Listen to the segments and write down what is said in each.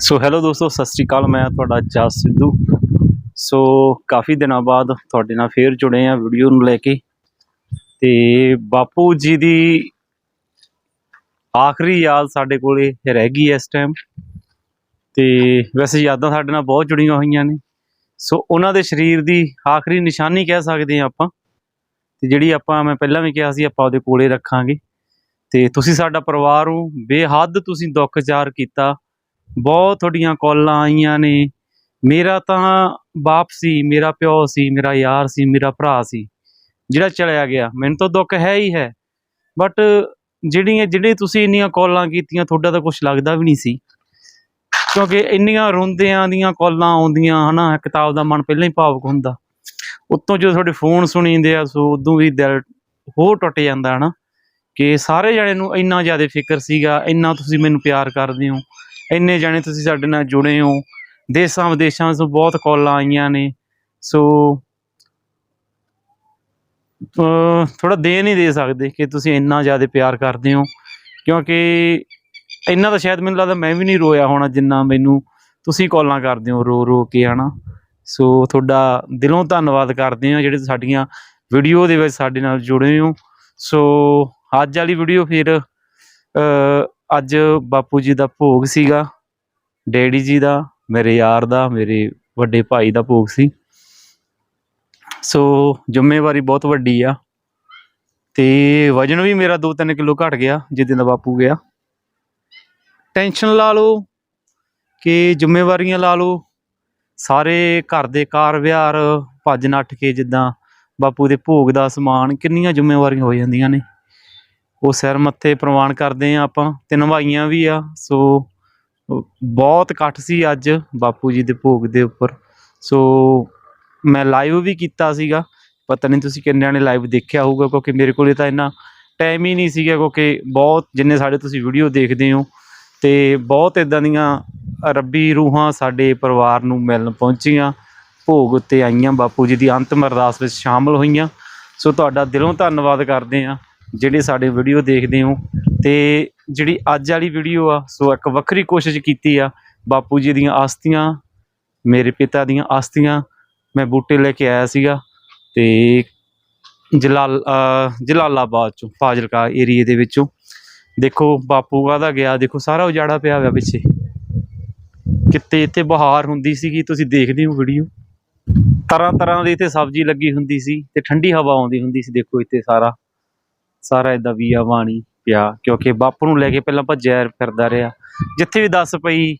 So hello ਦੋਸਤੋ, ਸਤਿ ਸ੍ਰੀ ਅਕਾਲ। ਮੈਂ ਤੁਹਾਡਾ ਜਸ ਸਿੱਧੂ। ਸੋ ਕਾਫੀ ਦਿਨਾਂ ਬਾਅਦ ਤੁਹਾਡੇ ਨਾਲ ਫੇਰ ਜੁੜੇ ਆ ਵੀਡੀਓ ਨੂੰ ਲੈ ਕੇ। ਤੇ ਬਾਪੂ ਜੀ ਦੀ ਆਖਰੀ ਯਾਦ ਸਾਡੇ ਕੋਲੇ ਰਹਿ ਗਈ ਇਸ ਟਾਈਮ ਤੇ ਵੈਸੇ ਯਾਦਾਂ ਸਾਡੇ ਨਾਲ ਬਹੁਤ ਜੁੜੀਆਂ ਹੋਈਆਂ ਨੇ। ਸੋ ਉਹਨਾਂ ਦੇ ਸਰੀਰ ਦੀ ਆਖਰੀ ਨਿਸ਼ਾਨੀ ਕਹਿ ਸਕਦੇ ਹਾਂ ਆਪਾਂ। ਤੇ ਜਿਹੜੀ ਆਪਾਂ ਮੈਂ ਪਹਿਲਾਂ ਵੀ ਕਿਹਾ ਸੀ, ਆਪਾਂ ਉਹਦੇ ਕੋਲੇ ਰੱਖਾਂਗੇ। ਤੇ ਤੁਸੀਂ ਸਾਡਾ ਪਰਿਵਾਰ ਹੋ। ਬੇਹੱਦ ਤੁਸੀਂ ਦੁੱਖ ਜ਼ਾਹਰ ਕੀਤਾ। ਬਹੁਤ ਤੁਹਾਡੀਆਂ ਕਾਲਾਂ ਆਈਆਂ ਨੇ। ਮੇਰਾ ਤਾਂ ਬਾਪ ਸੀ, ਮੇਰਾ ਪਿਓ ਸੀ, ਮੇਰਾ ਯਾਰ ਸੀ, ਮੇਰਾ ਭਰਾ ਸੀ, ਜਿਹੜਾ ਚਲਿਆ ਗਿਆ। ਮੈਨੂੰ ਤਾਂ ਦੁੱਖ ਹੈ ਹੀ ਹੈ। ਬਟ ਜਿਹੜੀਆਂ, ਜਿਹੜੇ ਤੁਸੀਂ ਇੰਨੀਆਂ ਕਾਲਾਂ ਕੀਤੀਆਂ, ਤੁਹਾਡਾ ਤਾਂ ਕੁਝ ਲੱਗਦਾ ਵੀ ਨਹੀਂ ਸੀ। ਕਿਉਂਕਿ ਇੰਨੀਆਂ ਰੋਂਦਿਆਂ ਦੀਆਂ ਕਾਲਾਂ ਆਉਂਦੀਆਂ, ਹਨਾ ਕਿਤਾਬ ਦਾ ਮਨ ਪਹਿਲਾਂ ਹੀ ਭਾਵੁਕ ਹੁੰਦਾ। ਉੱਤੋਂ ਜਦੋਂ ਤੁਹਾਡੇ ਫੋਨ ਸੁਣੀਂਦੇ ਆ, ਸੋ ਉਦੋਂ ਵੀ ਦਿਲ ਹੋਰ ਟੁੱਟ ਜਾਂਦਾ, ਹਨਾ। ਕਿ ਸਾਰੇ ਜਣੇ ਨੂੰ ਇੰਨਾ ਜ਼ਿਆਦਾ ਫਿਕਰ ਸੀਗਾ, ਇੰਨਾ ਤੁਸੀਂ ਮੈਨੂੰ ਪਿਆਰ ਕਰਦੇ ਹੋ, ਇੰਨੇ ਜਣੇ ਤੁਸੀਂ ਸਾਡੇ ਨਾਲ ਜੁੜੇ ਹੋ। ਦੇਸਾਂ ਵਿਦੇਸ਼ਾਂ ਤੋਂ ਬਹੁਤ ਕਾਲਾਂ ਆਈਆਂ ਨੇ। ਸੋ ਥੋੜਾ ਦੇ ਨਹੀਂ ਦੇ ਸਕਦੇ ਕਿ ਤੁਸੀਂ ਇੰਨਾ ਜ਼ਿਆਦਾ ਪਿਆਰ ਕਰਦੇ ਹੋ, ਕਿਉਂਕਿ ਇੰਨਾ ਤਾਂ ਸ਼ਾਇਦ ਮੈਨੂੰ ਲੱਗਦਾ ਮੈਂ ਵੀ ਨਹੀਂ ਰੋਇਆ ਹੋਣਾ ਜਿੰਨਾ ਮੈਨੂੰ ਤੁਸੀਂ ਕਾਲਾਂ ਕਰਦੇ ਹੋ ਰੋ ਰੋ ਕੇ, ਹਨਾ। ਸੋ ਤੁਹਾਡਾ ਦਿਲੋਂ ਧੰਨਵਾਦ ਕਰਦੇ ਹਾਂ ਜਿਹੜੇ ਸਾਡੀਆਂ ਵੀਡੀਓ ਦੇ ਵਿੱਚ ਸਾਡੇ ਨਾਲ ਜੁੜੇ ਹੋ। ਸੋ ਅੱਜ ਵਾਲੀ ਵੀਡੀਓ ਫਿਰ ਅੱਜ ਬਾਪੂ ਜੀ ਦਾ ਭੋਗ ਸੀਗਾ, ਡੈਡੀ ਜੀ ਦਾ, ਮੇਰੇ ਯਾਰ ਦਾ, ਮੇਰੇ ਵੱਡੇ ਭਾਈ ਦਾ ਭੋਗ ਸੀ। ਸੋ ਜ਼ਿੰਮੇਵਾਰੀ ਬਹੁਤ ਵੱਡੀ ਆ। ਤੇ ਵਜਨ ਵੀ ਮੇਰਾ 2-3 ਕਿਲੋ ਘਟ ਗਿਆ, ਜਿੱਦਾਂ ਦਾ ਬਾਪੂ ਗਿਆ। ਟੈਨਸ਼ਨ ਲਾ ਲਓ ਕਿ ਜ਼ਿੰਮੇਵਾਰੀਆਂ ਲਾ ਲਓ। ਸਾਰੇ ਘਰ ਦੇ ਕਾਰ ਵਿਹਾਰ, ਭੱਜ ਨੱਠ ਕੇ ਜਿੱਦਾਂ ਬਾਪੂ ਦੇ ਭੋਗ ਦਾ ਸਮਾਨ, ਕਿੰਨੀਆਂ ਜ਼ਿੰਮੇਵਾਰੀਆਂ ਹੋ ਜਾਂਦੀਆਂ ਨੇ। ਉਹ ਸਿਰ ਮੱਥੇ ਪ੍ਰਵਾਨ ਕਰਦੇ ਆ ਆਪਾਂ, ਤੇ ਨਵਾਈਆਂ ਵੀ ਆ, ਸੋ ਬਹੁਤ ਇਕੱਠ ਸੀ ਅੱਜ ਬਾਪੂ ਜੀ ਦੇ ਭੋਗ ਦੇ ਉੱਪਰ। ਸੋ ਮੈਂ ਲਾਈਵ ਵੀ ਕੀਤਾ ਸੀਗਾ, ਪਤਾ ਨਹੀਂ ਤੁਸੀਂ ਕਿੰਨਿਆਂ ਨੇ ਲਾਈਵ ਦੇਖਿਆ ਹੋਊਗਾ, ਕਿਉਂਕਿ ਮੇਰੇ ਕੋਲੇ ਤਾਂ ਇੰਨਾ ਟਾਈਮ ਹੀ ਨਹੀਂ ਸੀਗਾ, ਕਿਉਂਕਿ ਬਹੁਤ ਜਿੰਨੇ ਸਾਡੇ ਤੁਸੀਂ ਵੀਡੀਓ ਦੇਖਦੇ ਹੋ, ਤੇ ਬਹੁਤ ਇਦਾਂ ਦੀਆਂ ਰੱਬੀ ਰੂਹਾਂ ਸਾਡੇ ਪਰਿਵਾਰ ਨੂੰ ਮਿਲਣ ਪਹੁੰਚੀਆਂ, ਭੋਗ ਉੱਤੇ ਆਈਆਂ, ਬਾਪੂ ਜੀ ਦੀ ਅੰਤਮ ਅਰਦਾਸ ਵਿੱਚ ਸ਼ਾਮਲ ਹੋਈਆਂ। ਸੋ ਤੁਹਾਡਾ ਦਿਲੋਂ ਧੰਨਵਾਦ ਕਰਦੇ ਆ ਜਿਹੜੇ ਸਾਡੇ ਵੀਡੀਓ ਦੇਖਦੇ ਹੋ ਤੇ ਜਿਹੜੀ ਅੱਜ ਵਾਲੀ ਵੀਡੀਓ ਆ, ਸੋ ਇੱਕ ਵੱਖਰੀ ਕੋਸ਼ਿਸ਼ ਕੀਤੀ ਆ, ਬਾਪੂ ਜੀ ਦੀਆਂ ਆਸਤੀਆਂ, ਮੇਰੇ ਪਿਤਾ ਦੀਆਂ ਆਸਤੀਆਂ, ਮੈਂ ਬੂਟੇ ਲੈ ਕੇ ਆਇਆ ਸੀਗਾ ਤੇ ਜਲਾਲ ਜਲਾਲਾਬਾਦ ਚੋਂ, ਫਾਜ਼ਿਲਕਾ ਏਰੀਏ ਦੇ ਵਿੱਚੋਂ। ਦੇਖੋ ਬਾਪੂ ਕਾਹਦਾ ਗਿਆ, ਦੇਖੋ ਸਾਰਾ ਉਜਾੜਾ ਪਿਆ ਹੋਇਆ ਪਿੱਛੇ। ਕਿਤੇ ਇੱਥੇ ਬਹਾਰ ਹੁੰਦੀ ਸੀਗੀ, ਤੁਸੀਂ ਦੇਖਦੇ ਹੋ ਵੀਡੀਓ ਤਰ੍ਹਾਂ ਤਰ੍ਹਾਂ ਦੀ ਇੱਥੇ ਸਬਜ਼ੀ ਲੱਗੀ ਹੁੰਦੀ ਸੀ ਤੇ ਠੰਡੀ ਹਵਾ ਆਉਂਦੀ ਹੁੰਦੀ ਸੀ, ਦੇਖੋ ਇੱਥੇ ਸਾਰਾ। ਸਾਰਾ ਇਦਾਂ ਵੀਆ ਬਾਣੀ ਪਿਆ, ਕਿਉਂਕਿ ਬਾਪੂ ਨੂੰ ਲੈ ਕੇ ਪਹਿਲਾਂ ਭੱਜਿਆ ਫਿਰਦਾ ਰਿਹਾ। ਜਿੱਥੇ ਵੀ ਦੱਸ ਪਈ,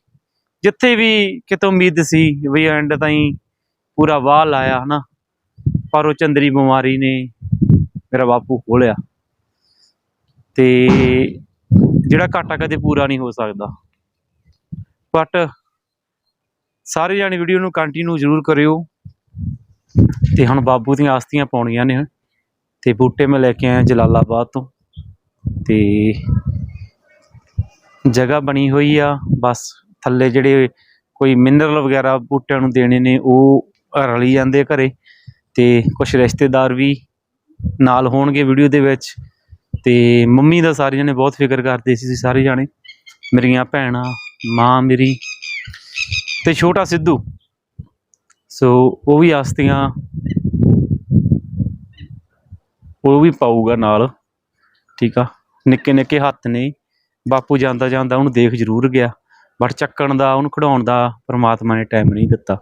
ਜਿੱਥੇ ਵੀ ਕਿਤੇ ਉਮੀਦ ਸੀ ਵੀ ਐਂਡ ਤਾਈਂ ਪੂਰਾ ਵਾਹ ਲਾਇਆ, ਹਨਾ? ਪਰ ਉਹ ਚੰਦਰੀ ਬਿਮਾਰੀ ਨੇ ਮੇਰਾ ਬਾਪੂ ਖੋਲਿਆ ਤੇ ਜਿਹੜਾ ਘਾਟਾ ਕਦੇ ਪੂਰਾ ਨਹੀਂ ਹੋ ਸਕਦਾ। ਬਟ ਸਾਰੇ ਜਾਣੇ ਵੀਡੀਓ ਨੂੰ ਕੰਟੀਨਿਊ ਜ਼ਰੂਰ ਕਰਿਓ। ਤੇ ਹੁਣ ਬਾਬੂ ਦੀਆਂ ਆਸਤੀਆਂ ਪਾਉਣੀਆਂ ਨੇ ਤੇ ਬੂਟੇ ਮੈਂ ਲੈ ਕੇ ਆਇਆ ਜਲਾਲਾਬਾਦ ਤੋਂ। ਤੇ ਜਗ੍ਹਾ ਬਣੀ ਹੋਈ ਆ, ਬਸ ਥੱਲੇ ਜਿਹੜੇ ਕੋਈ ਮਿਨਰਲ ਵਗੈਰਾ ਬੂਟਿਆਂ ਨੂੰ ਦੇਣੇ ਨੇ, ਉਹ ਰਲੀ ਜਾਂਦੇ ਆ ਘਰੇ। ਤੇ ਕੁਝ ਰਿਸ਼ਤੇਦਾਰ ਵੀ ਨਾਲ ਹੋਣਗੇ ਵੀਡੀਓ ਦੇ ਵਿੱਚ। ਤੇ ਮੰਮੀ ਦਾ ਸਾਰੇ ਜਣੇ ਬਹੁਤ ਫਿਕਰ ਕਰਦੇ ਸੀ, ਸਾਰੇ ਜਾਣੇ। ਮੇਰੀਆਂ ਭੈਣਾਂ, ਮਾਂ ਮੇਰੀ ਤੇ ਛੋਟਾ ਸਿੱਧੂ। ਸੋ ਉਹ ਵੀ ਆਸਤੀਆਂ ਉਹ ਵੀ ਪਾਊਗਾ ਨਾਲ, ਠੀਕ ਆ? ਨਿੱਕੇ ਨਿੱਕੇ ਹੱਥ ਨੇ ਬਾਪੂ ਜਾਂਦਾ ਜਾਂਦਾ ਉਹਨੂੰ ਦੇਖ ਜ਼ਰੂਰ ਗਿਆ। ਬਟ ਚੱਕਣ ਦਾ, ਉਹਨੂੰ ਖਿਡਾਉਣ ਦਾ ਪ੍ਰਮਾਤਮਾ ਨੇ ਟਾਈਮ ਨਹੀਂ ਦਿੱਤਾ,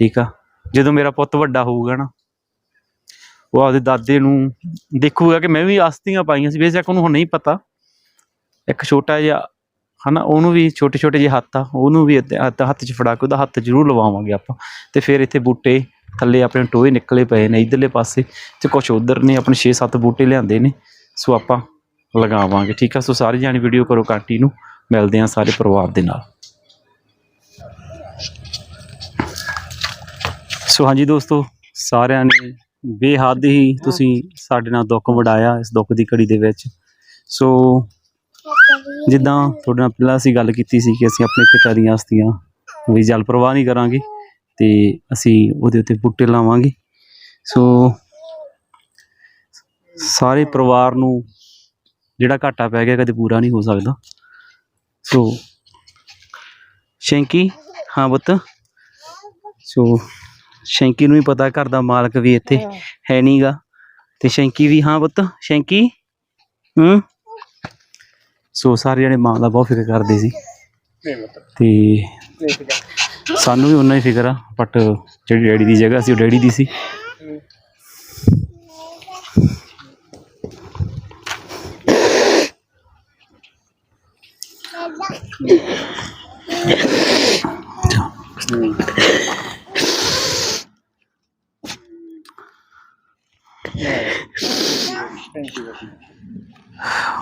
ਠੀਕ ਆ? ਜਦੋਂ ਮੇਰਾ ਪੁੱਤ ਵੱਡਾ ਹੋਊਗਾ ਨਾ, ਉਹ ਆਪਦੇ ਦਾਦੇ ਨੂੰ ਦੇਖੂਗਾ ਕਿ ਮੈਂ ਵੀ ਆਸਤੀਆਂ ਪਾਈਆਂ ਸੀ। ਬੇਸ਼ੱਕ ਉਹਨੂੰ ਹੁਣ ਨਹੀਂ ਪਤਾ। ਇੱਕ ਛੋਟਾ ਜਿਹਾ ਹਨਾ, ਉਹਨੂੰ ਵੀ ਛੋਟੇ ਛੋਟੇ ਜਿਹੇ ਹੱਥ ਆ, ਉਹਨੂੰ ਵੀ ਏਦਾਂ ਹੱਥ ਹੱਥ 'ਚ ਫੜਾ ਕੇ ਉਹਦਾ ਹੱਥ ਜ਼ਰੂਰ ਲਵਾਵਾਂਗੇ ਆਪਾਂ। ਤੇ ਫਿਰ ਇੱਥੇ ਬੂਟੇ, ਥੱਲੇ ਆਪਣੇ ਟੋਏ ਨਿਕਲੇ ਪਏ ਨੇ ਇਧਰਲੇ ਪਾਸੇ ਤੇ ਕੁਝ ਉਧਰ ਨੇ, ਆਪਣੇ 6-7 ਬੂਟੇ ਲਿਆਂਦੇ ਨੇ। ਸੋ ਆਪਾਂ ਲਗਾਵਾਂਗੇ, ਠੀਕ ਆ? ਸੋ ਸਾਰੇ ਜਾਣੀ ਵੀਡੀਓ ਕਰੋ ਕੰਟੀਨਿਊ ਮਿਲਦੇ ਆ ਸਾਰੇ ਪਰਿਵਾਰ ਦੇ ਨਾਲ। ਸੋ ਹਾਂਜੀ ਦੋਸਤੋ, ਸਾਰਿਆਂ ਨੇ ਬੇਹੱਦ ਹੀ ਤੁਸੀਂ ਸਾਡੇ ਨਾਲ ਦੁੱਖ ਵਡਾਇਆ ਇਸ ਦੁੱਖ ਦੀ ਘੜੀ ਦੇ ਵਿੱਚ। ਸੋ ਜਿੱਦਾਂ ਤੁਹਾਡੇ ਨਾਲ ਪਹਿਲਾਂ ਅਸੀਂ ਗੱਲ ਕੀਤੀ ਸੀ ਕਿ ਅਸੀਂ ਆਪਣੇ ਪਿਤਾ ਦੀਆਂ ਹਸਤੀਆਂ ਵੀ ਜਲ ਪ੍ਰਵਾਹ ਨਹੀਂ ਕਰਾਂਗੇ ਤੇ ਅਸੀਂ ਉਹਦੇ ਉੱਤੇ ਬੂਟੇ ਲਾਵਾਂਗੇ। ਸੋ ਸਾਰੇ ਪਰਿਵਾਰ ਨੂੰ ਜਿਹੜਾ ਘਾਟਾ ਪੈ ਗਿਆ ਕਦੇ ਪੂਰਾ ਨਹੀਂ ਹੋ ਸਕਦਾ। ਸੋ ਸ਼ੈਂਕੀ, ਹਾਂ ਬੁੱਤ ਸੋ ਸ਼ੈਂਕੀ ਨੂੰ ਵੀ ਪਤਾ ਘਰ ਦਾ ਮਾਲਕ ਵੀ ਇੱਥੇ ਹੈ ਨਹੀਂਗਾ ਤੇ ਸ਼ੈਂਕੀ ਵੀ, ਹਾਂ ਬੁੱਤ ਸ਼ੈਂਕੀ? ਹੂੰ? ਸੋ ਸਾਰੇ ਜਣੇ ਮਾਂ ਦਾ ਬਹੁਤ ਫਿਕਰ ਕਰਦੇ ਸੀ। ਤੇ ਸਾਨੂੰ ਵੀ ਉਨਾ ਹੀ ਫਿਕਰ ਆ ਬਟ ਜਿਹੜੀ ਡੈਡੀ ਦੀ ਜਗ੍ਹਾ ਸੀ ਉਹ ਡੈਡੀ ਦੀ ਸੀ।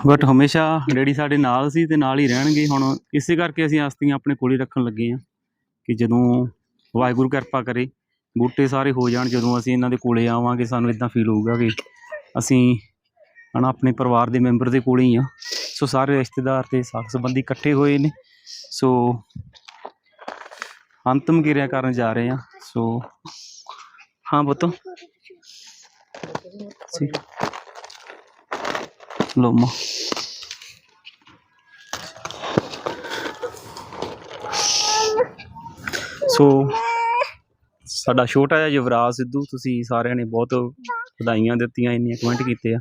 ਬਟ ਹਮੇਸ਼ਾ ਡੈਡੀ ਸਾਡੇ ਨਾਲ ਸੀ ਤੇ ਨਾਲ ਹੀ ਰਹਿਣਗੇ। ਹੁਣ ਇਸੇ ਕਰਕੇ ਅਸੀਂ ਆਸਤੀਆਂ ਆਪਣੇ ਕੋਲ ਹੀ ਰੱਖਣ ਲੱਗੇ ਆ ਕਿ ਜਦੋਂ ਵਾਹਿਗੁਰੂ ਕਿਰਪਾ ਕਰੇ ਬੂਟੇ ਸਾਰੇ ਹੋ ਜਾਣ ਜਦੋਂ ਅਸੀਂ ਇਹਨਾਂ ਦੇ ਕੋਲੇ ਆਵਾਂਗੇ ਸਾਨੂੰ ਇਦਾਂ ਫੀਲ ਹੋਊਗਾ ਕਿ ਅਸੀਂ ਹਨਾ ਆਪਣੇ ਪਰਿਵਾਰ ਦੇ ਮੈਂਬਰ ਦੇ ਕੋਲੇ ਹੀ ਆ ਸੋ ਸਾਰੇ ਰਿਸ਼ਤੇਦਾਰ ਤੇ ਸਾਕ ਸੰਬੰਧੀ ਇਕੱਠੇ ਹੋਏ ਨੇ। ਸੋ ਅੰਤਮ ਕਿਰਿਆ ਕਰਨ ਜਾ ਰਹੇ ਆ ਸੋ ਹਾਂ ਪੁੱਤ। ਸੀ ਲੋ ਮਾਂ ਸੋ ਸਾਡਾ ਛੋਟਾ ਜਿਹਾ ਯੁਵਰਾਜ ਸਿੱਧੂ, ਤੁਸੀਂ ਸਾਰਿਆਂ ਨੇ ਬਹੁਤ ਵਧਾਈਆਂ ਦਿੱਤੀਆਂ ਇੰਨੀਆਂ ਕਮੈਂਟ ਕੀਤੇ ਆ।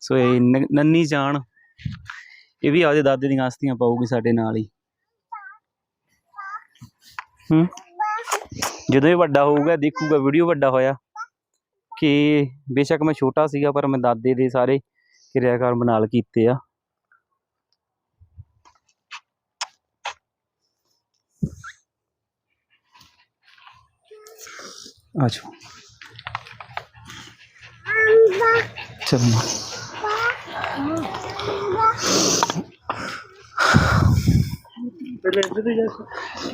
ਸੋ ਇਹ ਨ- ਨੰਨੀ ਜਾਨ, ਇਹ ਵੀ ਆਪਦੇ ਦਾਦੇ ਦੀਆਂ ਆਸਤੀਆਂ ਪਾਊਗੀ ਸਾਡੇ ਨਾਲ ਹੀ। ਹੂੰ? ਜਦੋਂ ਇਹ ਵੱਡਾ ਹੋਊਗਾ, ਦੇਖੂਗਾ ਵੀਡੀਓ ਵੱਡਾ ਹੋਇਆ ਕਿ ਬੇਸ਼ੱਕ ਮੈਂ ਛੋਟਾ ਸੀਗਾ, ਪਰ ਮੈਂ ਦਾਦੇ ਦੇ ਸਾਰੇ ਕਿਰਿਆਕਰਮ ਨਾਲ ਕੀਤੇ ਆ। ਆਜੋ ਚਲੋ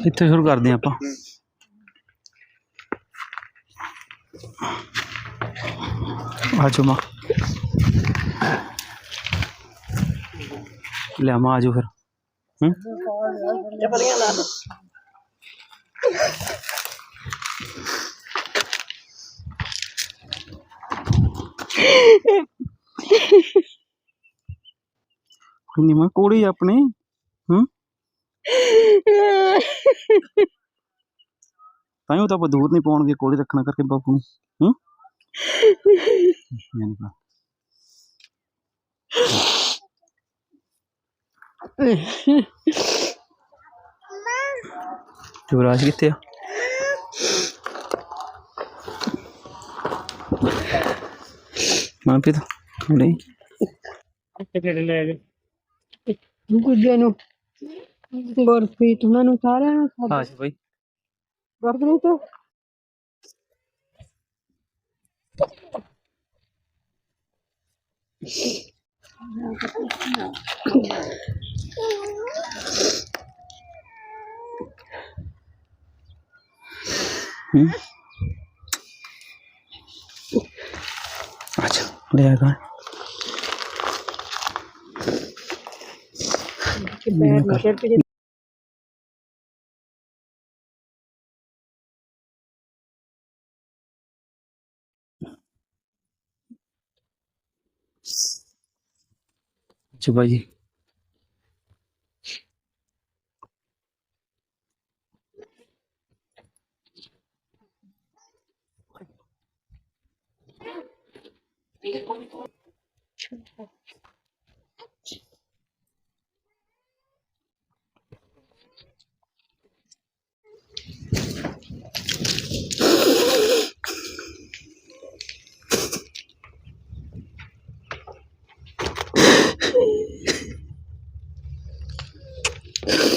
ਇੱਥੇ ਸ਼ੁਰੂ ਕਰਦੇ ਹਾਂ ਆਪਾਂ। ਆਜੋ ਮਾਂ। ਲੈ ਮਾਂ ਆਜੋ ਫਿਰ ਹੂੰ ਕੋਈ ਨਹੀਂ ਮਾਂ ਕੋਲੇ ਹੀ ਆਪਣੇ ਹੂੰ ਤਾਂ ਉਹ ਤਾਂ ਆਪਾਂ ਦੂਰ ਨਹੀਂ ਪਾਉਣਗੇ ਕੋਲੇ ਰੱਖਣਾ ਕਰਕੇ ਬਾਪੂ ਨੂੰ ਹੂੰ ਐਂ ਨੀ ਕਰਨਾ। ਯੁਵਰਾਜ ਕਿੱਥੇ ਆ? ਮਨਪ੍ਰੀਤ ਨਹੀਂ। ਗੁੱਜੇ ਨੂੰ ਗੁਰਪ੍ਰੀਤ ਉਹਨਾਂ ਨੂੰ ਸਾਰਿਆਂ ਨੂੰ ਸਭ ਹਾਂ ਜੀ ਬਾਈ। ਗੁਰਪ੍ਰੀਤ? ਹੂੰ ਅੱਛਾ ਲੈ ਆ ਗਾ। ਪੈਰ ਨੂੰ ਸਿਰ ਤੇ ਅੱਛਾ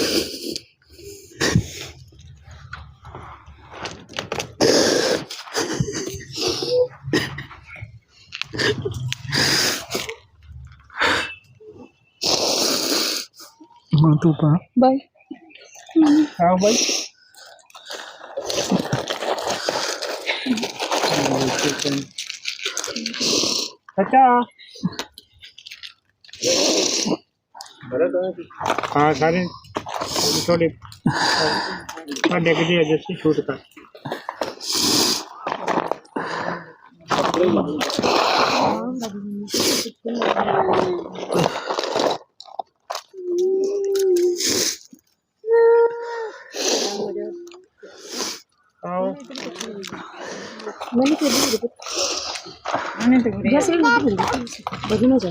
ਬਾਈ ਜੀ ਮਾਂ ਤੂੰ ਪਾ ਬਾਈ ਹਾਂ, ਸਾਰੇ ਤੁਹਾਡੇ ਤੁਹਾਡੇ ਕਿਤੇ ਅੱਜ ਅਸੀਂ ਸ਼ੂਟ ਕਰ। ਆਓ। ਮੈਨੂੰ ਕਿਹੜੀ ਦਿੱਕਤ ਮੈਨੂੰ ਤੇ ਗੁਰੇ ਜਸਰੀ ਨੂੰ ਦਿੱਕਤ ਬਦਨਾ ਜਾ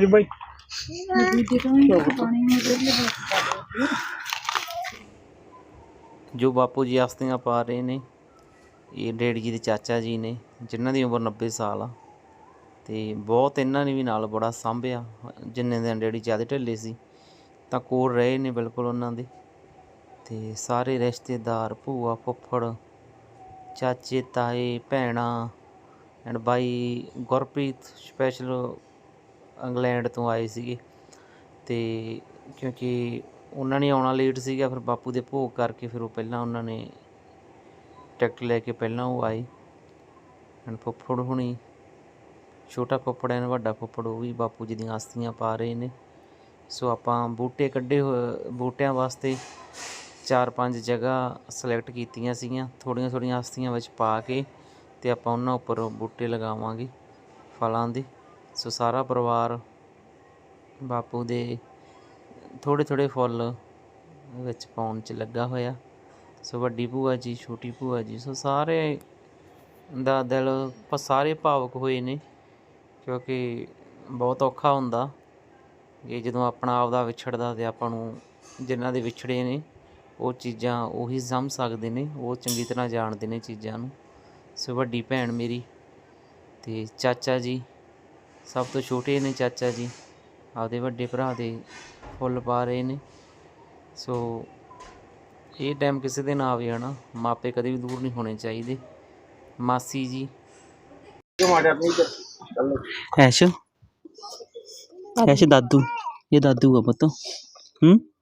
ਤੇ ਬਾਈ। ਜੋ ਬਾਪੂ ਜੀ ਆਸਤੀਆਂ ਪਾ ਰਹੇ ਨੇ, ਇਹ ਡੈਡੀ ਜੀ ਦੇ ਚਾਚਾ ਜੀ ਨੇ, ਜਿਨ੍ਹਾਂ ਦੀ ਉਮਰ 90 ਸਾਲ ਆ, ਤੇ ਬਹੁਤ ਇਹਨਾਂ ਨੇ ਵੀ ਨਾਲ ਬੜਾ ਸਾਂਭਿਆ, ਜਿੰਨੇ ਦਿਨ ਡੈਡੀ ਜ਼ਿਆਦਾ ਢਿੱਲੇ ਸੀ, ਤਾਂ ਕੋਲ ਰਹੇ ਨੇ ਬਿਲਕੁਲ ਉਹਨਾਂ ਦੇ। ਤੇ ਸਾਰੇ ਰਿਸ਼ਤੇਦਾਰ, ਭੂਆ, ਫੁੱਫੜ, ਚਾਚੇ, ਤਾਏ, ਭੈਣਾਂ ਐਂਡ ਬਾਈ ਗੁਰਪ੍ਰੀਤ ਸਪੈਸ਼ਲ ਇੰਗਲੈਂਡ ਤੋਂ ਆਏ ਸੀਗੇ। ਤੇ ਕਿਉਂਕਿ ਉਹਨਾਂ ਨੇ ਆਉਣਾ ਲੇਟ ਸੀਗਾ, ਫਿਰ ਬਾਪੂ ਦੇ ਭੋਗ ਕਰਕੇ ਫਿਰ ਉਹ ਪਹਿਲਾਂ ਉਹਨਾਂ ਨੇ ਟਿਕਟ ਲੈ ਕੇ ਪਹਿਲਾਂ ਉਹ ਆਏ। ਐਂਡ ਫੁੱਫੜ ਹੁਣੀ, ਛੋਟਾ ਫੁੱਫੜ ਐਨ ਵੱਡਾ ਫੁੱਫੜ, ਉਹ ਵੀ ਬਾਪੂ ਜੀ ਦੀਆਂ ਆਸਤੀਆਂ ਪਾ ਰਹੇ ਨੇ। ਸੋ ਆਪਾਂ ਬੂਟੇ ਕੱਢੇ ਹੋਏ, ਬੂਟਿਆਂ ਵਾਸਤੇ ਚਾਰ ਪੰਜ ਜਗ੍ਹਾ ਸਿਲੈਕਟ ਕੀਤੀਆਂ ਸੀਗੀਆਂ ਥੋੜੀਆਂ ਥੋੜੀਆਂ ਅਸਤੀਆਂ ਵਿੱਚ ਪਾ ਕੇ ਤੇ ਆਪਾਂ ਉਹਨਾਂ ਉੱਪਰ ਬੂਟੇ ਲਗਾਵਾਂਗੇ ਫਲਾਂ ਦੇ। ਸੋ ਸਾਰਾ ਪਰਿਵਾਰ ਬਾਪੂ ਦੇ ਥੋੜ੍ਹੇ ਥੋੜ੍ਹੇ ਫੁੱਲ ਵਿੱਚ ਪਾਉਣ 'ਚ ਲੱਗਾ ਹੋਇਆ। ਸੋ ਵੱਡੀ ਭੂਆ ਜੀ, ਛੋਟੀ ਭੂਆ ਜੀ, ਸੋ ਸਾਰੇ ਦਾ ਦਿਲ ਸਾਰੇ ਭਾਵੁਕ ਹੋਏ ਨੇ ਕਿਉਂਕਿ ਬਹੁਤ ਔਖਾ ਹੁੰਦਾ। ਕਿ ਜਦੋਂ ਆਪਣਾ ਆਪਦਾ ਵਿਛੜਦਾ ਤੇ ਆਪਾਂ ਨੂੰ ਜਿਨ੍ਹਾਂ ਦੇ ਵਿਛੜੇ ਨੇ ਉਹ ਚੀਜ਼ਾਂ ਉਹੀ ਸਮਝ ਸਕਦੇ ਨੇ, ਉਹ ਚੰਗੀ ਤਰ੍ਹਾਂ ਜਾਣਦੇ ਨੇ ਚੀਜ਼ਾਂ ਨੂੰ। ਸੋ ਵੱਡੀ ਭੈਣ ਮੇਰੀ ਤੇ ਚਾਚਾ ਜੀ, ਸਭ ਤੋਂ ਛੋਟੇ ਨੇ ਚਾਚਾ ਜੀ। ਆਪਦੇ ਵੱਡੇ ਭਰਾ ਦੇ ਫੁੱਲ ਪਾ ਰਹੇ ਨੇ। ਸੋ ਇਹ ਟਾਈਮ ਕਿਸੇ ਦੇ ਨਾ ਆਵੇ ਹਨਾ। ਮਾਪੇ ਕਦੇ ਵੀ ਦੂਰ ਨਹੀਂ ਹੋਣੇ ਚਾਹੀਦੇ। ਮਾਸੀ ਜੀ। ਐਸ਼। ਐਸ਼ ਦਾਦੂ। ਇਹ ਦਾਦੂ ਆ ਪੁੱਤ। ਹੂੰ?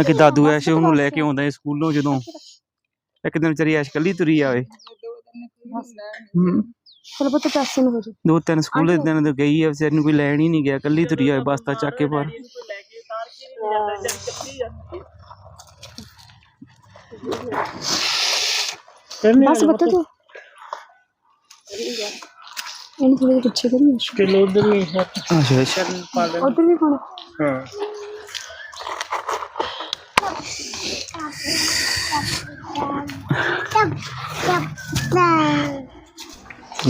ਅਕੇ ਦਾਦੂ ਐਸ਼ ਉਹਨੂੰ ਲੈ ਕੇ ਆਉਂਦਾ ਸਕੂਲੋਂ ਜਦੋਂ ਇੱਕ ਦਿਨ ਵਿਚਾਰੀ ਐਸ਼ ਕੱਲੀ ਤੁਰੀ ਆਵੇ। ਦੋ ਤਿੰਨ ਸਕੂਲ ਦੇ ਦਿਨ ਤੋਂ ਗਈ ਆ ਵਿਚਾਰੀ ਨੂੰ ਕੋਈ ਲੈਣ ਹੀ ਨਹੀਂ ਗਿਆ ਕੱਲੀ ਤੁਰੀ ਆਵੇ ਬਸ ਤਾਂ ਚੱਕ ਪਰ ਬਸ ਪੁੱਤ ਤੂੰ। ਇਹਨੂੰ ਥੋੜੇ ਪਿੱਛੇ ਕਰੀ ਕਿਲੋ ਉਧਰ ਹੀ ਹੈ ਅੱਛਾ ਅੱਛਾ। ਉਧਰ ਵੀ ਹਾਂ।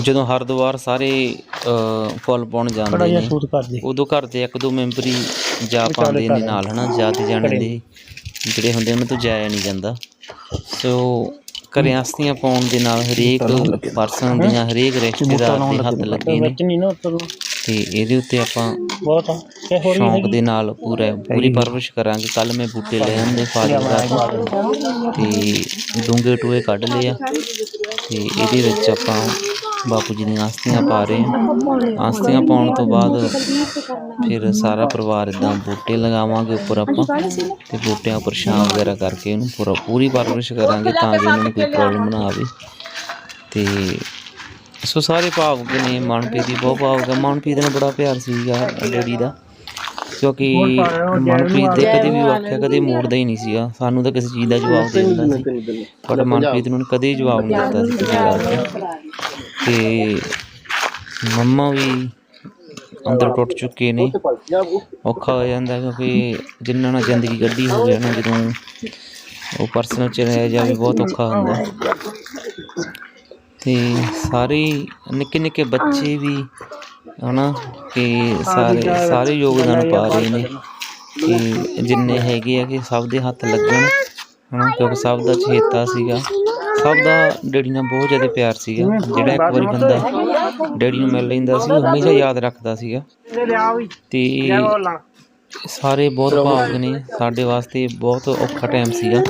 ਜਦੋਂ ਹਰਦੁਆਰ ਸਾਰੇ ਫੁੱਲ ਪਾਉਣ ਜਾਂਦੇ ਕੜਾਈਆਂ ਨੇ ਸੂਤ ਕਰ ਦੇ ਉਦੋਂ ਘਰ ਦੇ ਇੱਕ ਦੋ ਮੈਂਬਰ ਹੀ ਜਾ ਪਾਉਂਦੇ ਨੇ ਨਾਲ ਹਨਾ ਜਾ ਤੇ ਜਾਣੇ ਦੇ। ਜਿਹੜੇ ਹੁੰਦੇ ਉਹਨਾਂ ਤੋਂ ਜਾਇਆ ਨਹੀਂ ਜਾਂਦਾ। ਸੋ ਘਰੇ ਆਸਤੀਆਂ ਪਾਉਣ ਦੇ ਨਾਲ ਹਰੇਕ ਪਰਸਨ ਦੀਆਂ ਹਰੇਕ ਰਿਸ਼ਤੇਦਾਰ ਦੇ ਹੱਥ ਲੱਗੇ ਨੇ। ਤੇ ਇਹਦੇ ਉੱਤੇ ਆਪਾਂ ਬਹੁਤ ਆ। ਇਹ ਹੋ ਰਹੀ ਸ਼ੌਂਕ ਦੇ ਨਾਲ ਪੂਰਾ ਪੂਰੀ ਪਰਵਰਿਸ਼ ਕਰਾਂਗੇ। ਕੱਲ ਮੈਂ ਬੂਟੇ ਲੈ ਆਂਦੇ ਫਾਜ਼ਿਲਕਾ ਤੋਂ। ਤੇ ਡੂੰਘੇ ਟੋਏ ਕੱਢ ਲਏ ਆ। ਤੇ ਇਹਦੇ ਵਿੱਚ ਆਪਾਂ ਬਾਪੂ ਜੀ ਦੀਆਂ ਆਸਤੀਆਂ ਪਾ ਰਹੇ ਹਾਂ। ਆਸਤੀਆਂ ਪਾਉਣ ਤੋਂ ਬਾਅਦ ਫਿਰ ਸਾਰਾ ਪਰਿਵਾਰ ਇਦਾਂ ਬੂਟੇ ਲਗਾਵਾਂਗੇ ਉੱਪਰ ਆਪਾਂ। ਤੇ ਬੂਟਿਆਂ ਉੱਪਰ ਛਾਂ ਵਗੈਰਾ ਕਰਕੇ ਇਹਨੂੰ ਪੂਰਾ ਪੂਰੀ ਪਰਵਰਿਸ਼ ਕਰਾਂਗੇ ਤਾਂ ਕਿ ਇਹਨਾਂ ਨੂੰ ਕੋਈ ਪ੍ਰੋਬਲਮ ਨਾ ਆਵੇ। ਤੇ ਸੋ ਸਾਰੇ ਭਾਵੁਕ ਨੇ, ਮਨਪ੍ਰੀਤ ਦੀ ਬਹੁਤ ਭਾਵੁਕ ਹੈ ਮਨਪ੍ਰੀਤ ਨਾਲ ਬੜਾ ਪਿਆਰ ਸੀਗਾ ਡੈਡੀ ਦਾ, ਕਿਉਂਕਿ ਮਨਪ੍ਰੀਤ ਦੇ ਕਦੇ ਵੀ ਵਾਕਿਆ ਕਦੇ ਮੋੜਦਾ ਹੀ ਨਹੀਂ ਸੀਗਾ। ਸਾਨੂੰ ਤਾਂ ਕਿਸੇ ਚੀਜ਼ ਦਾ ਜਵਾਬ ਦੇ ਦਿੰਦਾ ਸੀ। ਪਰ ਮਨਪ੍ਰੀਤ ਨੂੰ ਕਦੇ ਜਵਾਬ ਨਹੀਂ ਦਿੱਤਾ ਸੀ ਕਿਸੇ ਗੱਲ ਦਾ। ਤੇ ਮੰਮਾ ਵੀ ਅੰਦਰ ਟੁੱਟ ਚੁੱਕੇ ਨੇ। ਔਖਾ ਹੋ ਜਾਂਦਾ ਕਿਉਂਕਿ ਜਿੰਨਾਂ ਨਾਲ ਜ਼ਿੰਦਗੀ ਕੱਢੀ ਹੋ ਜਾਣਾ, ਜਦੋਂ ਉਹ ਪਰਸਨਲ ਚ ਰਹਿ ਜਾਵੇ, ਬਹੁਤ ਔਖਾ ਹੁੰਦਾ। ਤੇ ਸਾਰੇ ਨਿੱਕੇ ਨਿੱਕੇ ਬੱਚੇ ਵੀ ਹਨਾ ਕਿ ਸਾਰੇ ਸਾਰੇ ਯੋਗਦਾਨ ਪਾ ਰਹੇ ਨੇ ਕਿ ਜਿੰਨੇ ਹੈਗੇ ਆ ਕਿ ਸਭ ਦੇ ਹੱਥ ਲੱਗਣ ਹਨਾ ਕਿਉਂਕਿ ਸਭ ਦਾ ਚੇਤਾ ਸੀਗਾ। ਸਭ ਦਾ ਡੈਡੀ ਨਾਲ ਬਹੁਤ ਜ਼ਿਆਦਾ ਪਿਆਰ ਸੀਗਾ। ਜਿਹੜਾ ਇੱਕ ਵਾਰੀ ਬੰਦਾ ਡੈਡੀ ਨੂੰ ਮਿਲ ਲੈਂਦਾ ਸੀ ਉਹ ਹਮੇਸ਼ਾ ਯਾਦ ਰੱਖਦਾ ਸੀਗਾ। ਤੇ ਸਾਰੇ ਬਹੁਤ ਭਾਵੁਕ ਨੇ। ਸਾਡੇ ਵਾਸਤੇ ਬਹੁਤ ਔਖਾ ਟਾਈਮ ਸੀਗਾ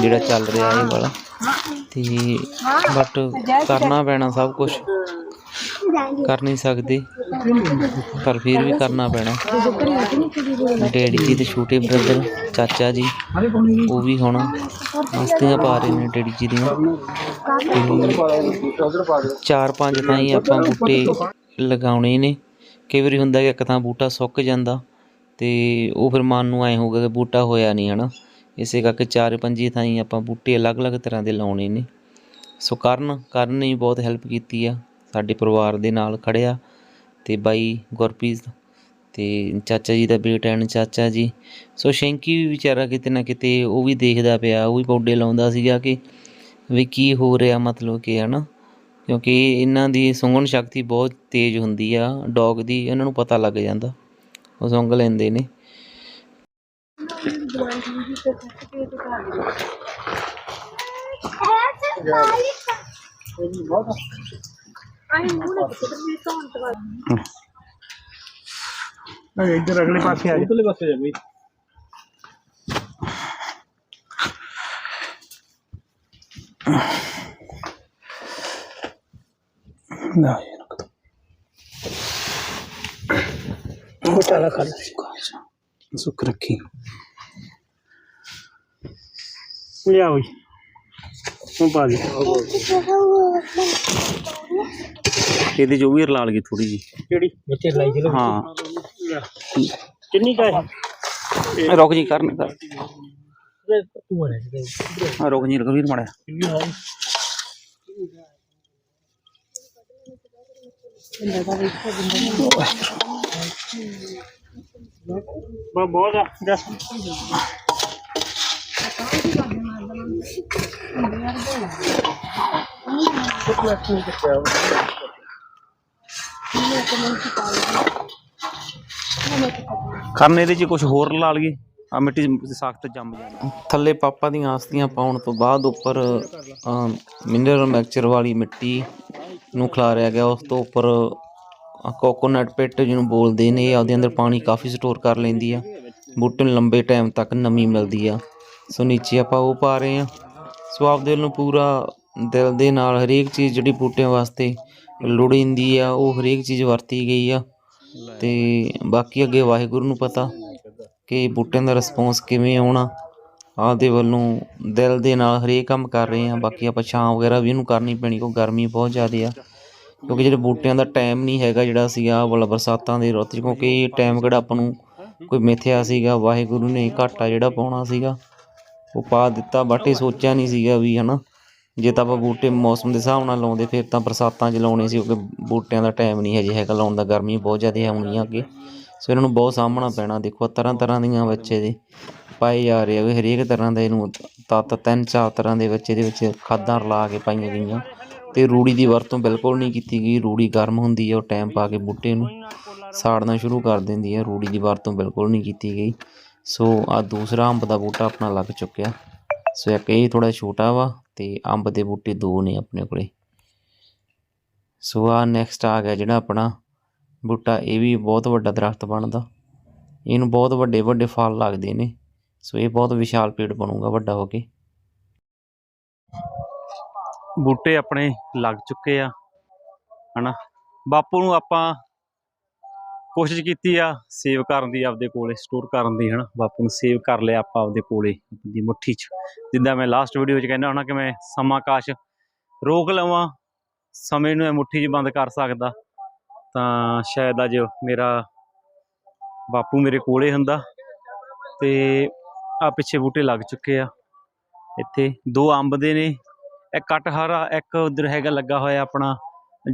ਜਿਹੜਾ ਚੱਲ ਰਿਹਾ ਇਹ ਵਾਲਾ। ਤੇ ਬਟ ਕਰਨਾ ਪੈਣਾ ਸਭ ਕੁਝ ਕਰ ਨਹੀਂ ਸਕਦੇ, ਪਰ ਫਿਰ ਵੀ ਕਰਨਾ ਪੈਣਾ। ਡੈਡੀ ਜੀ ਤੇ ਛੋਟੇ ਬ੍ਰਦਰ ਚਾਚਾ ਜੀ, ਉਹ ਵੀ ਹੁਣ ਮਸਤੀਆਂ ਪਾ ਰਹੇ ਨੇ ਡੈਡੀ ਜੀ ਦੀਆਂ। ਤੇ ਚਾਰ ਪੰਜ ਤਾਂ ਹੀ ਆਪਾਂ ਬੂਟੇ ਲਗਾਉਣੇ ਨੇ। ਕਈ ਵਾਰੀ ਹੁੰਦਾ ਕਿ ਇੱਕ ਤਾਂ ਬੂਟਾ ਸੁੱਕ ਜਾਂਦਾ ਤੇ ਉਹ ਫਿਰ ਮਨ ਨੂੰ ਐ ਹੋਊਗਾ ਕਿ ਬੂਟਾ ਹੋਇਆ ਨਹੀਂ, ਹਨਾ? ਇਸੇ ਕਰਕੇ ਚਾਰ ਪੰਜੀ ਥਾਂ ਆਪਾਂ ਬੂਟੇ ਅਲੱਗ-ਅਲੱਗ ਤਰ੍ਹਾਂ ਦੇ ਲਾਉਣੇ ਨੇ। ਸੋ ਕਰਨ ਕਰਨ ਨੇ ਬਹੁਤ ਹੈਲਪ ਕੀਤੀ ਆ, ਸਾਡੇ ਪਰਿਵਾਰ ਦੇ ਨਾਲ ਖੜਿਆ ਤੇ ਬਾਈ ਗੁਰਪ੍ਰੀਤ ਤੇ ਚਾਚਾ ਜੀ ਦਾ ਬੇਟਾ ਐਨ ਚਾਚਾ ਜੀ। ਸੋ ਸ਼ੈਂਕੀ ਵੀ ਵਿਚਾਰਾ ਕਿਤੇ ਨਾ ਕਿਤੇ ਉਹ ਵੀ ਦੇਖਦਾ ਪਿਆ, ਉਹ ਵੀ ਪੌਡੇ ਲਾਉਂਦਾ ਸੀਗਾ ਕਿ ਵੀ ਕੀ ਹੋ ਰਿਹਾ ਮਤਲਬ ਕਿ ਹਨਾ, ਕਿਉਂਕਿ ਇਹਨਾਂ ਦੀ ਸੁੰਘਣ ਸ਼ਕਤੀ ਬਹੁਤ ਤੇਜ਼ ਹੁੰਦੀ ਆ, ਡੌਗ ਦੀ, ਇਹਨਾਂ ਨੂੰ ਪਤਾ ਲੱਗ ਜਾਂਦਾ, ਉਹ ਸੁੰਘ ਲੈਂਦੇ ਨੇ। ਇੱਧਰ ਅਗਲੇ ਪਾਸੇ ਆ ਜਾ। ਅਗਲੇ ਪਾਸੇ ਜਾ ਬਈ। ਨਾ ਬਟਾਲਾ ਖਾ ਸੁੱਕ ਰੱਖੀ। ਲਿਆ ਓਏ ਉਹ ਪਾ ਦੇ ਇਹਦੇ ਜੋ ਵੀ ਰਲਾਲ ਗਈ ਥੋੜੀ ਜੀ ਕਿਹੜੀ? ਬੱਚੇ ਲਾਈ ਚਲੋ ਹਾਂ। ਕਿੰਨੀ ਕਾ ਹੈ? ਰੁਕ ਜੀ ਕਰਨ ਕਰ। ਹਾਂ, ਰੁਕ ਜੀ ਰਘਵੀਰ ਮਾੜਾ ਬਹੁਤ ਬਹੁਤ ਆ ਜਸ ਕਰਨ ਇਹਦੇ ਚ ਕੁਝ ਹੋਰ ਰਲਾਲ ਗਈ ਆ ਮਿੱਟੀ ਸਖਤ ਜੰਮ ਜਾਣਾ। ਥੱਲੇ ਪਾਪਾ ਦੀਆਂ ਆਸਤੀਆਂ ਪਾਉਣ ਤੋਂ ਬਾਅਦ ਉੱਪਰ ਮਿਨਰਲ ਮੈਕਚਰ ਵਾਲੀ ਮਿੱਟੀ ਨੂੰ ਖਿਲਾਰਿਆ ਗਿਆ। ਉਸ ਤੋਂ ਉੱਪਰ ਕੋਕੋਨਟ ਪਿੱਟ ਜਿਹਨੂੰ ਬੋਲਦੇ ਨੇ, ਇਹ ਆਪਦੇ ਅੰਦਰ ਪਾਣੀ ਕਾਫੀ ਸਟੋਰ ਕਰ ਲੈਂਦੀ ਆ। ਬੂਟੇ ਨੂੰ ਲੰਬੇ ਟਾਈਮ ਤੱਕ ਨਮੀ ਮਿਲਦੀ ਆ। ਸੋ ਨੀਚੇ ਆਪਾਂ ਉਹ ਪਾ ਰਹੇ ਹਾਂ। ਸੋ ਆਪਦੇ ਨੂੰ ਪੂਰਾ ਦਿਲ ਦੇ ਨਾਲ ਹਰੇਕ ਚੀਜ਼ ਜਿਹੜੀ ਬੂਟਿਆਂ ਵਾਸਤੇ ਲੋੜੀਂਦੀ ਆ, ਉਹ ਹਰੇਕ ਚੀਜ਼ ਵਰਤੀ ਗਈ ਆ। ਤੇ ਬਾਕੀ ਅੱਗੇ ਵਾਹਿਗੁਰੂ ਨੂੰ ਪਤਾ ਕਿ ਬੂਟਿਆਂ ਦਾ ਰਿਸਪੌਂਸ ਕਿਵੇਂ ਆਉਣਾ। ਆਪਦੇ ਵੱਲੋਂ ਦਿਲ ਦੇ ਨਾਲ ਹਰੇਕ ਕੰਮ ਕਰ ਰਹੇ ਆ ਬਾਕੀ ਆਪਾਂ ਛਾਂ ਵਗੈਰਾ ਵੀ ਇਹਨੂੰ ਕਰਨੀ ਪੈਣੀ, ਕਿਉਂਕਿ ਗਰਮੀ ਬਹੁਤ ਜ਼ਿਆਦਾ ਆ। ਕਿਉਂਕਿ ਜਿਹੜੇ ਬੂਟਿਆਂ ਦਾ ਟਾਈਮ ਨਹੀਂ ਹੈਗਾ ਜਿਹੜਾ ਸੀਗਾ ਵਾਲਾ ਬਰਸਾਤਾਂ ਦੇ ਰੁੱਤ 'ਚ, ਕਿਉਂਕਿ ਟਾਈਮ ਕਿਹੜਾ ਆਪਾਂ ਨੂੰ ਕੋਈ ਮਿਥਿਆ ਸੀਗਾ। ਵਾਹਿਗੁਰੂ ਨੇ ਘਾਟਾ ਜਿਹੜਾ ਪਾਉਣਾ ਸੀਗਾ। ਉਹ ਪਾ ਦਿੱਤਾ ਬਟ ਇਹ ਸੋਚਿਆ ਨਹੀਂ ਸੀਗਾ ਵੀ ਹਨਾ, ਜੇ ਤਾਂ ਆਪਾਂ ਬੂਟੇ ਮੌਸਮ ਦੇ ਹਿਸਾਬ ਨਾਲ ਲਾਉਂਦੇ, ਫਿਰ ਤਾਂ ਬਰਸਾਤਾਂ 'ਚ ਲਾਉਣੇ ਸੀ, ਕਿਉਂਕਿ ਬੂਟਿਆਂ ਦਾ ਟਾਈਮ ਨਹੀਂ ਹਜੇ ਹੈਗਾ, ਲਾਉਣ ਦਾ ਗਰਮੀ ਬਹੁਤ ਜ਼ਿਆਦਾ ਆਉਣੀ ਆ ਅੱਗੇ। ਸੋ ਇਹਨਾਂ ਨੂੰ ਬਹੁਤ ਸਾਹਮਣਾ ਪੈਣਾ, ਦੇਖੋ ਤਰ੍ਹਾਂ ਤਰ੍ਹਾਂ ਦੀਆਂ ਬੱਚੇ ਦੇ ਪਾਏ ਜਾ ਰਹੇ ਆ, ਵੀ ਹਰੇਕ ਤਰ੍ਹਾਂ ਦੇ ਇਹਨੂੰ ਤੱਤ, ਤਿੰਨ ਚਾਰ ਤਰ੍ਹਾਂ ਦੇ ਬੱਚੇ ਦੇ ਵਿੱਚ ਖਾਦਾਂ ਰਲਾ ਕੇ ਪਾਈਆਂ ਗਈਆਂ। ਤੇ ਰੂੜੀ ਦੀ ਵਰਤੋਂ ਬਿਲਕੁਲ ਨਹੀਂ ਕੀਤੀ ਗਈ, ਰੂੜੀ ਗਰਮ ਹੁੰਦੀ ਹੈ ਉਹ ਟਾਈਮ ਪਾ ਕੇ ਬੂਟੇ ਨੂੰ ਸਾੜਨਾ ਸ਼ੁਰੂ ਕਰ ਦਿੰਦੀ ਹੈ ਰੂੜੀ ਦੀ ਵਰਤੋਂ ਬਿਲਕੁਲ ਨਹੀਂ ਕੀਤੀ ਗਈ। ਸੋ ਆ ਦੂਸਰਾ ਅੰਬ ਦਾ ਬੂਟਾ ਆਪਣਾ ਲੱਗ ਚੁੱਕਿਆ। ਸੋ ਇੱਕ ਇਹ ਥੋੜਾ ਛੋਟਾ ਵਾ ਤੇ ਅੰਬ ਦੇ ਬੂਟੇ ਦੋ ਨੇ ਆਪਣੇ ਕੋਲੇ। ਸੋ ਆ ਨੈਕਸਟ ਆ ਗਿਆ ਜਿਹੜਾ ਆਪਣਾ ਬੂਟਾ, ਇਹ ਵੀ ਬਹੁਤ ਵੱਡਾ ਦਰਖਤ ਬਣਦਾ। ਇਹਨੂੰ ਬਹੁਤ ਵੱਡੇ ਵੱਡੇ ਫਲ ਲੱਗਦੇ ਨੇ। ਸੋ ਇਹ ਬਹੁਤ ਵਿਸ਼ਾਲ ਪੇੜ ਬਣੂਗਾ ਵੱਡਾ ਹੋ ਕੇ। ਬੂਟੇ ਆਪਣੇ ਲੱਗ ਚੁੱਕੇ ਆ, ਹਨਾ। ਬਾਪੂ ਨੂੰ ਆਪਾਂ ਕੋਸ਼ਿਸ਼ ਕੀਤੀ ਆ ਸੇਵ ਕਰਨ ਦੀ ਆਪਦੇ ਕੋਲੇ ਸਟੋਰ ਕਰਨ ਦੀ, ਹਨਾ। ਬਾਪੂ ਨੂੰ ਸੇਵ ਕਰ ਲਿਆ ਆਪਾਂ ਆਪਦੇ ਕੋਲੇ ਦੀ ਮੁੱਠੀ 'ਚ। ਜਿੱਦਾਂ ਮੈਂ ਲਾਸਟ ਵੀਡੀਓ 'ਚ ਕਹਿੰਦਾ ਹੁਣਾ ਕਿ ਮੈਂ ਸਮਾਂ ਕਾਸ਼ ਰੋਕ ਲਵਾਂ, ਸਮੇਂ ਨੂੰ ਇਹ ਮੁੱਠੀ 'ਚ ਬੰਦ ਕਰ ਸਕਦਾ, ਤਾਂ ਸ਼ਾਇਦ ਅੱਜ ਮੇਰਾ ਬਾਪੂ ਮੇਰੇ ਕੋਲੇ ਹੁੰਦਾ ਤੇ ਆ ਪਿੱਛੇ ਬੂਟੇ ਲੱਗ ਚੁੱਕੇ ਆ। ਇੱਥੇ ਦੋ ਅੰਬ ਦੇ ਨੇ, ਇੱਕ ਕਟਹਰ ਇੱਕ ਉਧਰ ਹੈਗਾ ਲੱਗਾ ਹੋਇਆ ਆਪਣਾ।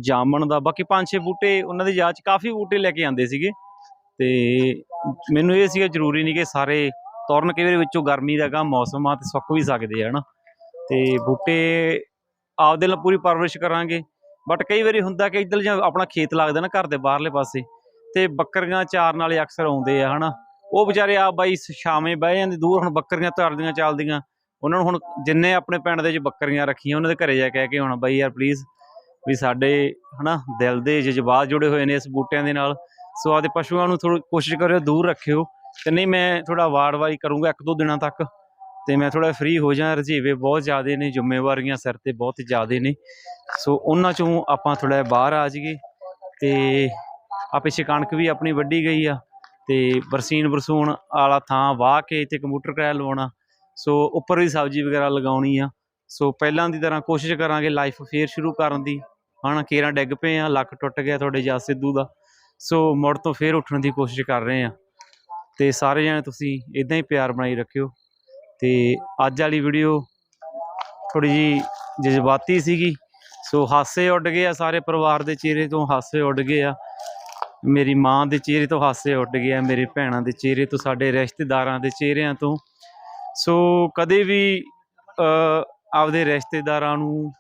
ਜਾਮਣ ਦਾ, ਬਾਕੀ ਪੰਜ ਛੇ ਬੂਟੇ ਉਹਨਾਂ ਦੀ ਯਾਦ ਚ ਕਾਫੀ ਬੂਟੇ ਲੈ ਕੇ ਆਂਦੇ ਸੀਗੇ। ਤੇ ਮੈਨੂੰ ਇਹ ਸੀਗਾ ਜ਼ਰੂਰੀ ਨਹੀਂ ਕਿ ਸਾਰੇ ਤੁਰਨ ਕਈ ਵਾਰੀ ਵਿੱਚੋਂ ਗਰਮੀ ਦਾ ਗਾ ਮੌਸਮ ਆ ਤੇ ਸੁੱਕ ਵੀ ਸਕਦੇ ਆ, ਹਨਾ। ਤੇ ਬੂਟੇ ਆਪਦੇ ਨਾਲ ਪੂਰੀ ਪਰਵਰਿਸ਼ ਕਰਾਂਗੇ। ਬਟ ਕਈ ਵਾਰੀ ਹੁੰਦਾ ਕਿ ਇੱਧਰ ਜਾਂ ਆਪਣਾ ਖੇਤ ਲੱਗਦਾ ਨਾ ਘਰ ਦੇ ਬਾਹਰਲੇ ਪਾਸੇ, ਤੇ ਬੱਕਰੀਆਂ ਚਾਰਨ ਵਾਲੇ ਅਕਸਰ ਆਉਂਦੇ ਆ, ਹਨਾ। ਉਹ ਵਿਚਾਰੇ ਆ ਬਾਈ ਸ਼ਾਮੇ ਬਹਿ ਜਾਂਦੇ, ਦੂਰ ਹੁਣ ਬੱਕਰੀਆਂ ਤਰਦੀਆਂ ਚੱਲਦੀਆਂ। ਉਹਨਾਂ ਨੂੰ ਹੁਣ ਜਿੰਨੇ ਆਪਣੇ ਪਿੰਡ ਦੇ ਵਿੱਚ ਬੱਕਰੀਆਂ ਰੱਖੀਆਂ, ਉਹਨਾਂ ਦੇ ਘਰੇ ਜਾ ਕੇ ਕਹਿ ਕੇ ਆਉਣਾ, ਬਾਈ ਯਾਰ ਪਲੀਜ਼ ਵੀ ਸਾਡੇ, ਹਨਾ, ਦਿਲ ਦੇ ਜਜ਼ਬਾਤ ਜੁੜੇ ਹੋਏ ਨੇ ਇਸ ਬੂਟਿਆਂ ਦੇ ਨਾਲ। ਸੋ ਆਪਦੇ ਪਸ਼ੂਆਂ ਨੂੰ ਥੋੜੀ ਕੋਸ਼ਿਸ਼ ਕਰਿਓ, ਦੂਰ ਰੱਖਿਓ। ਤੇ ਨਹੀਂ, ਮੈਂ ਥੋੜਾ ਵਾਰ-ਵਾਰੀ ਕਰੂੰਗਾ ਇੱਕ ਦੋ ਦਿਨਾਂ ਤੱਕ। ਤੇ ਮੈਂ ਥੋੜਾ ਫ੍ਰੀ ਹੋ ਜਾ ਰਜੀਵੇ ਬਹੁਤ ਜ਼ਿਆਦੇ ਨੇ, ਜ਼ਿੰਮੇਵਾਰੀਆਂ ਸਿਰ ਤੇ ਬਹੁਤ ਜ਼ਿਆਦੇ ਨੇ। ਸੋ ਉਹਨਾਂ ਚੋਂ ਆਪਾਂ ਥੋੜਾ ਬਾਹਰ ਆ ਜਾਈਏ। ਤੇ ਆ ਪਿੱਛੇ ਕਣਕ ਵੀ ਆਪਣੀ ਵੱਢੀ ਗਈ ਆ। ਤੇ ਬਰਸੀਨ ਬਰਸੂਣ ਵਾਲਾ ਥਾਂ ਵਾਹ ਕੇ ਤੇ ਕੰਪਿਊਟਰ ਕਿਰਾਇਆ ਲਵਾਉਣਾ। ਸੋ ਉੱਪਰ ਵੀ ਸਬਜ਼ੀ ਵਗੈਰਾ ਲਗਾਉਣੀ ਆ। ਸੋ ਪਹਿਲਾਂ ਦੀ ਤਰ੍ਹਾਂ ਕੋਸ਼ਿਸ਼ ਕਰਾਂਗੇ ਲਾਈਫ ਫੇਰ ਸ਼ੁਰੂ ਕਰਨ ਦੀ। ਹਣਾ ਕੇਰਾਂ ਡਿੱਗ ਪਏ ਆ, ਲੱਕ ਟੁੱਟ ਗਿਆ ਤੁਹਾਡੇ ਜਸ ਸਿੱਧੂ ਦਾ। ਸੋ ਮੁੜ ਤੋਂ ਫੇਰ ਉੱਠਣ ਦੀ ਕੋਸ਼ਿਸ਼ ਕਰ ਰਹੇ ਆ। ਤੇ ਸਾਰੇ ਜਣੇ ਤੁਸੀਂ ਇਦਾਂ ਹੀ ਪਿਆਰ ਬਣਾਈ ਰੱਖਿਓ। ਤੇ ਅੱਜ ਵਾਲੀ ਵੀਡੀਓ ਥੋੜੀ ਜੀ ਜਜ਼ਬਾਤੀ ਸੀਗੀ। ਸੋ ਹਾਸੇ ਉੱਡ ਗਏ ਆ ਸਾਰੇ ਪਰਿਵਾਰ ਦੇ ਚਿਹਰੇ ਤੋਂ, ਹਾਸੇ ਉੱਡ ਗਏ ਆ। ਮੇਰੀ ਮਾਂ ਦੇ ਚਿਹਰੇ ਤੋਂ ਹਾਸੇ ਉੱਡ ਗਏ ਆ, ਮੇਰੇ ਭੈਣਾਂ ਦੇ ਚਿਹਰੇ ਤੋਂ, ਸਾਡੇ ਰਿਸ਼ਤੇਦਾਰਾਂ ਦੇ ਚਿਹਰਿਆਂ ਤੋਂ। ਸੋ ਕਦੇ ਵੀ ਆਪਦੇ ਰਿਸ਼ਤੇਦਾਰਾਂ ਨੂੰ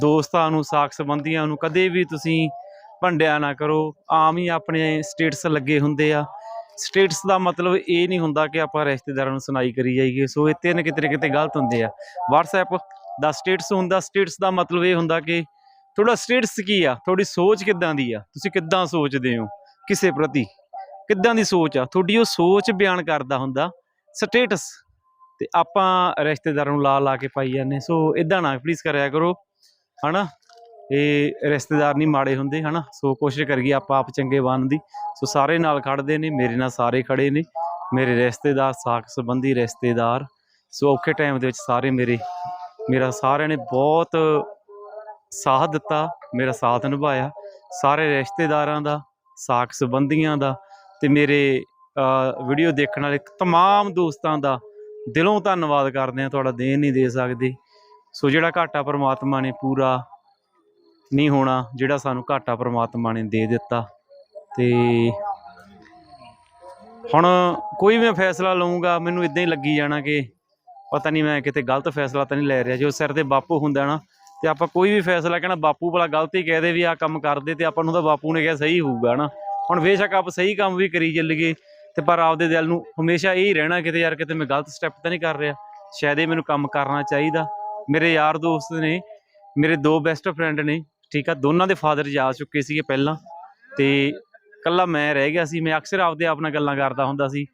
ਦੋਸਤਾਂ ਨੂੰ ਸਾਕ ਸੰਬੰਧੀਆਂ ਨੂੰ ਕਦੇ ਵੀ ਤੁਸੀਂ ਭੰਡਿਆ ਨਾ ਕਰੋ। ਆਮ ਹੀ ਆਪਣੇ ਸਟੇਟਸ ਲੱਗੇ ਹੁੰਦੇ ਆ। ਸਟੇਟਸ ਦਾ ਮਤਲਬ ਇਹ ਨਹੀਂ ਹੁੰਦਾ ਕਿ ਆਪਾਂ ਰਿਸ਼ਤੇਦਾਰਾਂ ਨੂੰ ਸੁਣਾਈ ਕਰੀ ਜਾਈਏ। ਸੋ ਇਹ ਤਿੰਨ ਕਿਤੇ ਨਾ ਕਿਤੇ ਗਲਤ ਹੁੰਦੇ ਆ। WhatsApp ਦਾ ਸਟੇਟਸ ਹੁੰਦਾ ਸਟੇਟਸ ਦਾ ਮਤਲਬ ਇਹ ਹੁੰਦਾ ਕਿ ਤੁਹਾਡਾ ਸਟੇਟਸ ਕੀ ਆ? ਤੁਹਾਡੀ ਸੋਚ ਕਿੱਦਾਂ ਦੀ ਆ? ਤੁਸੀਂ ਕਿੱਦਾਂ ਸੋਚਦੇ ਹੋ ਕਿਸੇ ਪ੍ਰਤੀ? ਕਿੱਦਾਂ ਦੀ ਸੋਚ ਆ? ਤੁਹਾਡੀ ਉਹ ਸੋਚ ਬਿਆਨ ਕਰਦਾ ਹੁੰਦਾ ਸਟੇਟਸ। ਤੇ ਆਪਾਂ ਰਿਸ਼ਤੇਦਾਰਾਂ ਨੂੰ ਲਾ ਲਾ ਕੇ ਪਾਈ ਜਾਂਦੇ ਸੋ ਇਦਾਂ ਨਾ ਪਲੀਜ਼ ਕਰਿਆ ਕਰੋ। ਹਨਾ? ਇਹ ਰਿਸ਼ਤੇਦਾਰ ਨਹੀਂ ਮਾੜੇ ਹੁੰਦੇ ਹਨਾ? ਸੋ ਕੋਸ਼ਿਸ਼ ਕਰੀਏ ਆਪਾਂ ਆਪ ਚੰਗੇ ਬਣਨ ਦੀ। ਸੋ ਸਾਰੇ ਨਾਲ ਖੜਦੇ ਨੇ, ਮੇਰੇ ਨਾਲ ਸਾਰੇ ਖੜੇ ਨੇ। ਮੇਰੇ ਰਿਸ਼ਤੇਦਾਰ ਸਾਕ ਸੰਬੰਧੀ ਰਿਸ਼ਤੇਦਾਰ। ਸੋ ਔਖੇ ਟਾਈਮ ਦੇ ਵਿੱਚ ਸਾਰੇ ਮੇਰੇ, ਮੇਰਾ ਸਾਰਿਆਂ ਨੇ ਬਹੁਤ ਸਾਥ ਦਿੱਤਾ, ਮੇਰਾ ਸਾਥ ਨਿਭਾਇਆ। ਸਾਰੇ ਰਿਸ਼ਤੇਦਾਰਾਂ ਦਾ ਸਾਕ ਸੰਬੰਧੀਆਂ ਦਾ ਤੇ ਮੇਰੇ ਵੀਡੀਓ ਦੇਖਣ ਵਾਲੇ ਤਮਾਮ ਦੋਸਤਾਂ ਦਾ ਦਿਲੋਂ ਧੰਨਵਾਦ ਕਰਦੇ ਆ ਤੁਹਾਡਾ ਦੇਣ ਨਹੀਂ ਦੇ ਸਕਦੇ। ਸੋ ਜਿਹੜਾ ਘਾਟਾ ਪ੍ਰਮਾਤਮਾ ਨੇ ਪੂਰਾ ਨਹੀਂ ਹੋਣਾ, ਜਿਹੜਾ ਸਾਨੂੰ ਘਾਟਾ ਪ੍ਰਮਾਤਮਾ ਨੇ ਦੇ ਦਿੱਤਾ। ਤੇ ਹੁਣ ਕੋਈ ਵੀ ਮੈਂ ਫੈਸਲਾ ਲਵਾਂਗਾ ਮੈਨੂੰ ਇਦਾਂ ਹੀ ਲੱਗੀ ਜਾਣਾ ਕਿ ਪਤਾ ਨਹੀਂ ਮੈਂ ਕਿਤੇ ਗਲਤ ਫੈਸਲਾ ਤਾਂ ਨਹੀਂ ਲੈ ਰਿਹਾ। ਜੋ ਸਿਰ ਤੇ ਬਾਪੂ ਹੁੰਦਾ ਨਾ, ਤੇ ਆਪਾਂ ਕੋਈ ਵੀ ਫੈਸਲਾ ਕਹਿਣਾ ਬਾਪੂ ਭਲਾ ਗਲਤੀ ਕਹਦੇ ਵੀ ਆ ਕੰਮ ਕਰਦੇ ਤੇ ਆਪਾਂ ਨੂੰ ਤਾਂ ਬਾਪੂ ਨੇ ਕਿਹਾ ਸਹੀ ਹੋਊਗਾ ਨਾ। ਹੁਣ ਬੇਸ਼ੱਕ ਆਪ ਸਹੀ ਕੰਮ ਵੀ ਕਰੀ ਚੱਲੀਏ, ਤੇ ਪਰ ਆਪਦੇ ਦਿਲ ਨੂੰ ਹਮੇਸ਼ਾ ਇਹ ਹੀ ਰਹਿਣਾ ਕਿਤੇ ਯਾਰ ਕਿਤੇ ਮੈਂ ਗਲਤ ਸਟੈਪ ਤਾਂ ਨਹੀਂ ਕਰ ਰਿਹਾ। ਸ਼ਾਇਦ ਇਹ ਮੈਨੂੰ ਕੰਮ ਕਰਨਾ ਚਾਹੀਦਾ। ਮੇਰੇ ਯਾਰ ਦੋਸਤ ਨੇ, ਮੇਰੇ ਦੋ ਬੈਸਟ ਫਰੈਂਡ ਨੇ, ਠੀਕ ਆ, ਦੋਨਾਂ ਦੇ ਫਾਦਰ ਜਾ ਚੁੱਕੇ ਸੀਗੇ ਪਹਿਲਾਂ ਤੇ ਕੱਲਾ ਮੈਂ ਰਹਿ ਗਿਆ ਸੀ, ਮੈਂ ਅਕਸਰ ਆਪਦੇ ਆਪ ਨਾਲ ਗੱਲਾਂ ਕਰਦਾ ਹੁੰਦਾ ਸੀ